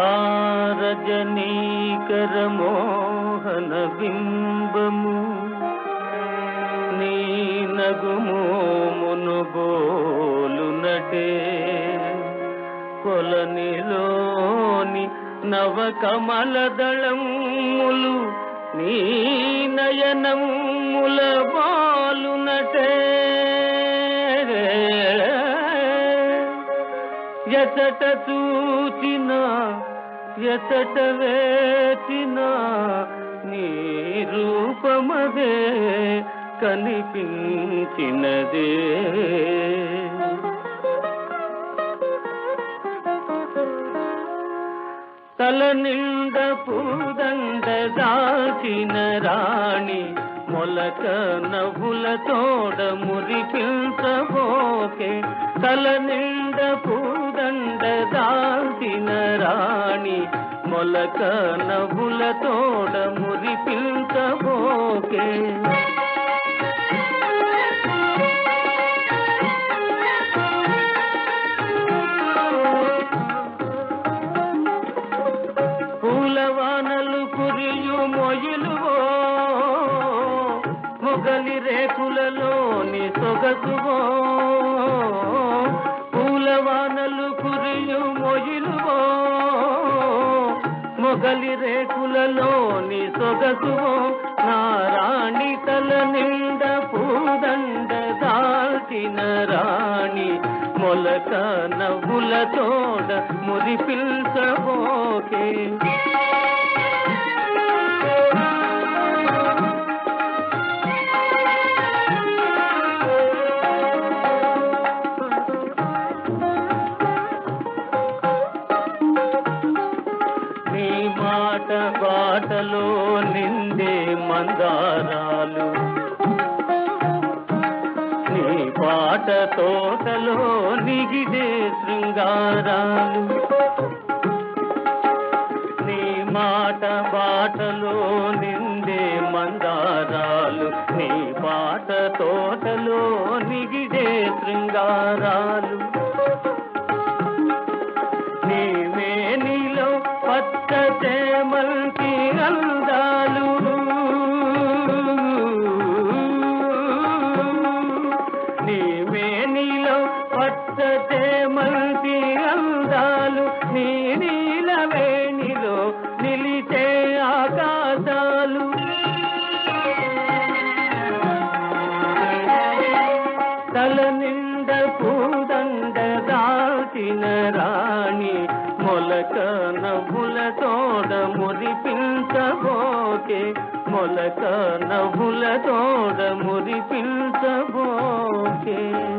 ఆ మోహన బింబము నీ నగుమోమును గోలునటే కొలనిలోని నవ దళములు నీ నయనముల ఎతట చూచిన ఎతట వేచిన నీ రూపమదే కనిపించినదే. తల నిండ పూదండ దాచిన రాణి మొలక నవ్వుల తోడ మురిపించబోకే. తల నిండ కాని మొలక నవ్వులతోడ మురిపించబోకే. పూలవానలు కురియు మొయిలువో మొగలి రేకులలోని సొగసువో. మొగలి రేకులలోని సొగసువో నారాణి తల నిండ పూదండ దాల్చిన రాణి. మొలక నవ్వుల తోడ మురిపిల్చబోకే. మాట బాటలో నిండే మందారాలు. నీ పాట తోటలో నిగిదే శృంగారాలు. నీ మాట బాటలో నిండే మందారాలు. నీ పాట తోటలో నిగిదే శృంగారాలు. పచ్చ చేమల్కి అందాలు నీవే నీలో పచ్చ చేమల్కి అందాలు నీ నీలవేణిలో నిలిచే ఆకాశాలు. తల నిండ పూదండ దాచిన రాణి నవ్వుల తోడ మురిపించబోకే. మొలక నవ్వుల తోడ మురిపించబోకే.